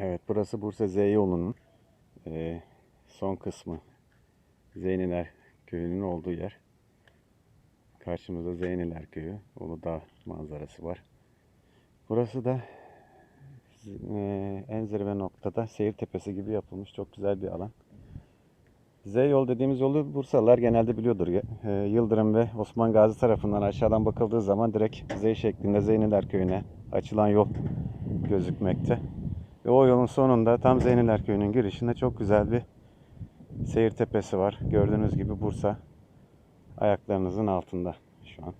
Evet, burası Bursa Z yolunun eee, son kısmı. Zeyniler köyünün olduğu yer. Karşımızda Zeyniler köyü, Uludağ manzarası var. Burası da eee, en zirve noktada seyir tepesi gibi yapılmış çok güzel bir alan. Z yol dediğimiz yolu Bursalılar genelde biliyordur. Eee, Yıldırım ve Osman Gazi tarafından aşağıdan bakıldığı zaman direkt Z şeklinde Zeyniler köyüne açılan yol gözükmekte. Ve o yolun sonunda tam Zeyniler Köyü'nün girişinde çok güzel bir seyir tepesi var. Gördüğünüz gibi Bursa ayaklarınızın altında şu an.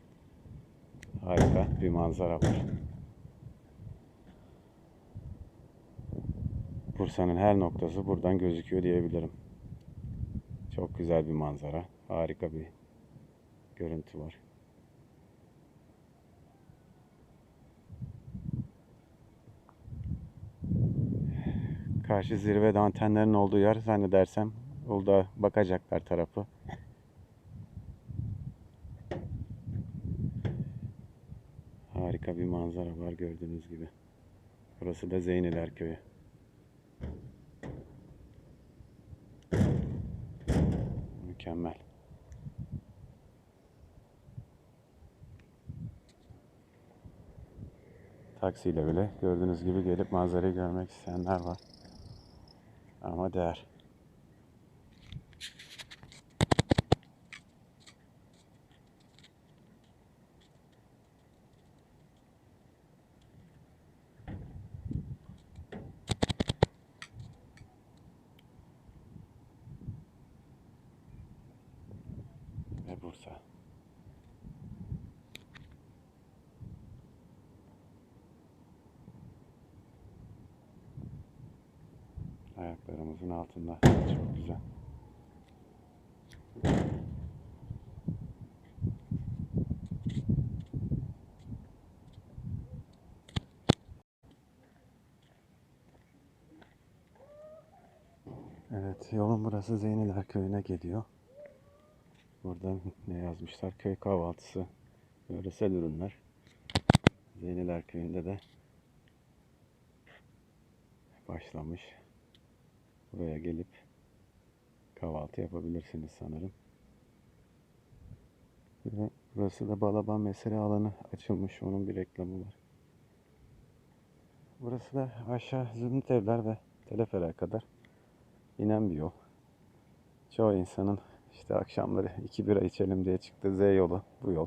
Harika bir manzara var. Bursa'nın her noktası buradan gözüküyor diyebilirim. Çok güzel bir manzara. Harika bir görüntü var. Karşı zirvede antenlerin olduğu yer zannedersem Uludağ bakacaklar tarafı. Harika bir manzara var gördüğünüz gibi. Burası da Zeyniler Köyü. Mükemmel. Taksiyle bile gördüğünüz gibi gelip manzarayı görmek isteyenler var. Ama değer. Ve Bursa. Ayaklarımızın altında. Çok güzel. Evet, yolun burası Zeyniler Köyü'ne geliyor. Buradan ne yazmışlar? Köy kahvaltısı, yöresel ürünler. Zeyniler Köyü'nde de başlamış. Buraya gelip kahvaltı yapabilirsiniz sanırım. Ve burası da Balaban mesire alanı açılmış. Onun bir reklamı var. Burası da aşağı Zümrüt Evler ve Telefer'e kadar inen bir yol. Çoğu insanın işte akşamları iki bira içelim diye çıktığı Z yolu bu yol.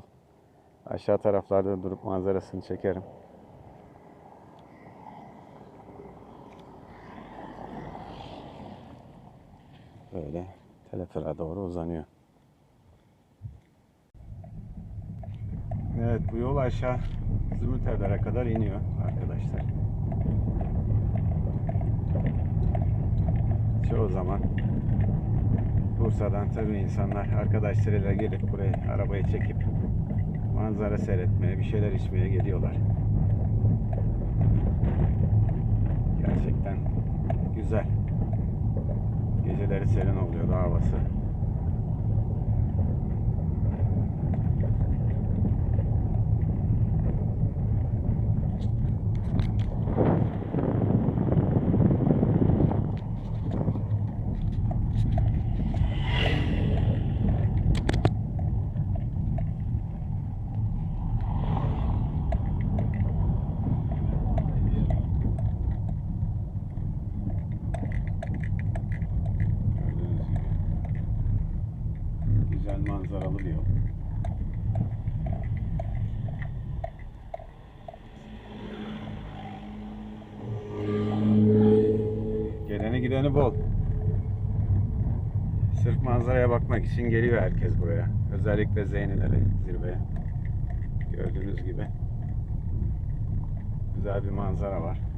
Aşağı taraflarda durup manzarasını çekerim. Böyle telefera doğru uzanıyor. Evet bu yol aşağı Zümrüt Evler'e kadar iniyor arkadaşlar. Çoğu zaman Bursa'dan tabii insanlar arkadaşlarıyla gelip buraya arabayı çekip manzara seyretmeye, bir şeyler içmeye geliyorlar. Gerçekten güzel. Geceleri serin oluyor da havası. Gördüğünüz gibi. Güzel manzaralı bir yol. Geleni gideni bol. Sırf manzaraya bakmak için geliyor herkes buraya. Özellikle Zeynilere zirveye. Gördüğünüz gibi. Güzel bir manzara var.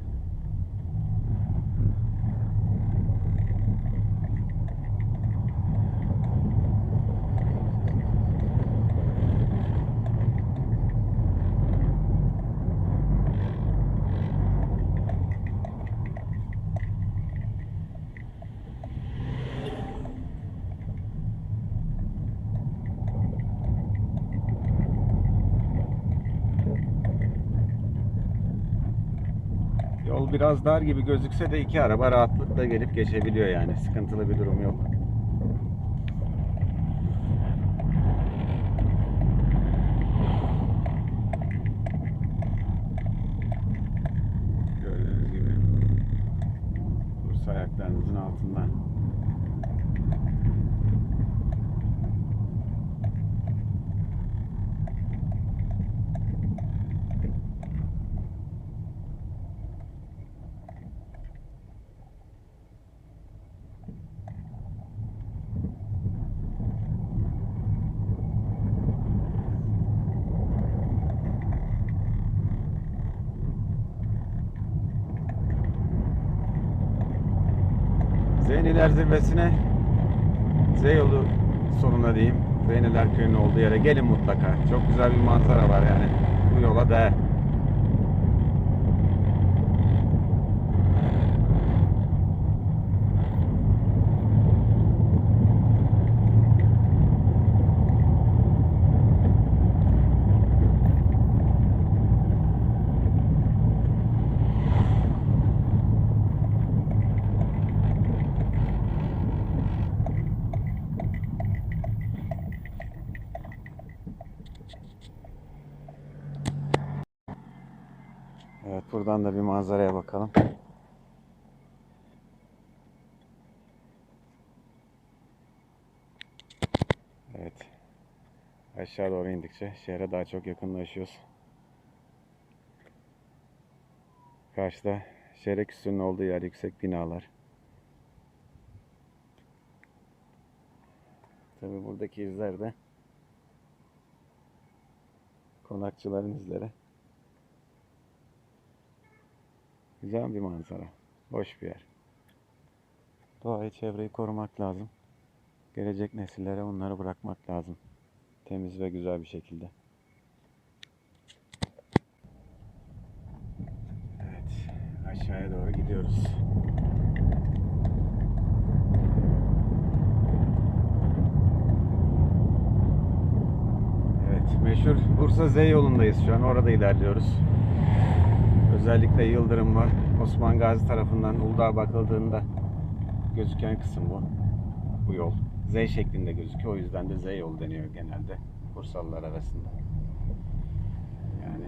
Biraz dar gibi gözükse de iki araba rahatlıkla gelip geçebiliyor yani. Sıkıntılı bir durum yok. Gördüğünüz gibi Bursa ayaklarınızın altından. Zeyniler zirvesine Z yolu sonuna diyeyim. Zeyniler köyünün olduğu yere gelin mutlaka. Çok güzel bir manzara var yani. Bu yola değer. Evet buradan da bir manzaraya bakalım. Evet. Aşağı doğru indikçe şehre daha çok yakınlaşıyoruz. Karşıda şehre üstünün olduğu yer yüksek binalar. Tabi buradaki izler de konakçıların izleri. Güzel bir manzara. Hoş bir yer. Doğayı, çevreyi korumak lazım. Gelecek nesillere bunları bırakmak lazım. Temiz ve güzel bir şekilde. Evet, aşağıya doğru gidiyoruz. Evet, meşhur Bursa Z yolundayız şu an. Orada ilerliyoruz. Özellikle Yıldırım var. Osman Gazi tarafından Uludağ'a bakıldığında gözüken kısım bu. Bu yol. Z şeklinde gözüküyor. O yüzden de Z yolu deniyor genelde Bursalılar arasında. Yani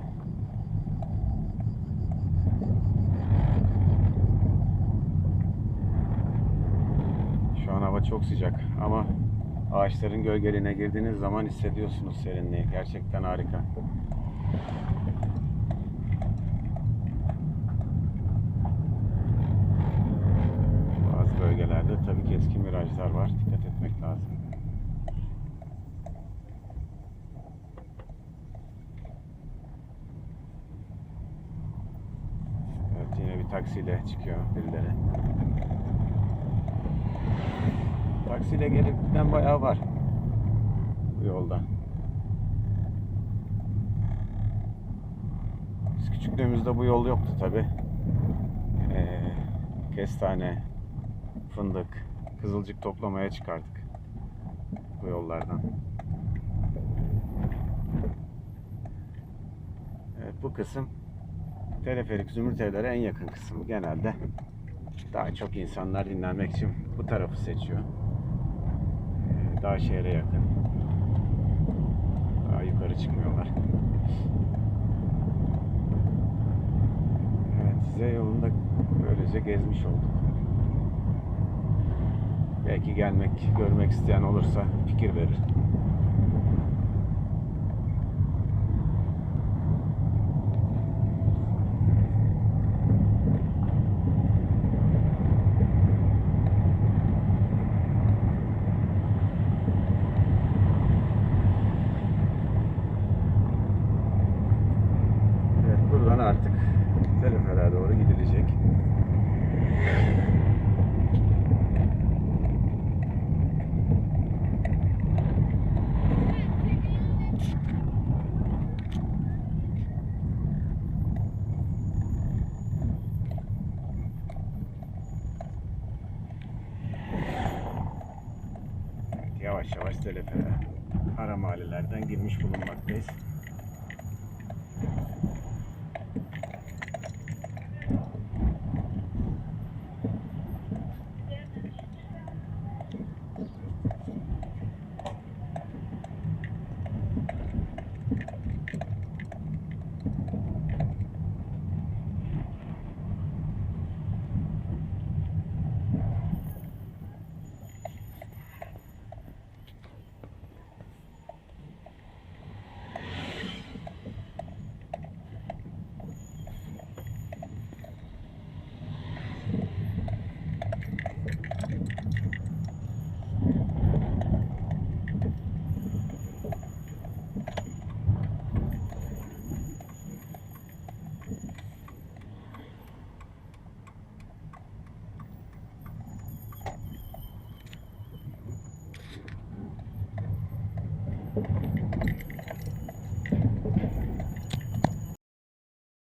şu an hava çok sıcak ama ağaçların gölgeline girdiğiniz zaman hissediyorsunuz serinliği. Gerçekten harika. Keskin virajlar var. Dikkat etmek lazım. Evet yine bir taksiyle çıkıyor birileri. Taksiyle gelip giden bayağı var bu yolda. Biz küçüklüğümüzde bu yol yoktu tabi. Ee, kestane, fındık, kızılcık toplamaya çıkardık bu yollardan. Evet bu kısım teleferik zümrüt evlere en yakın kısım genelde. Daha çok insanlar dinlenmek için bu tarafı seçiyor. Ee, Daha şehre yakın. Daha yukarı çıkmıyorlar. Evet, Z yolunda böylece gezmiş olduk. Belki gelmek, görmek isteyen olursa fikir verir. Evet, buradan artık Telefer'e doğru gidilecek. Telefer'e ara mahallelerden girmiş bulunmaktayız.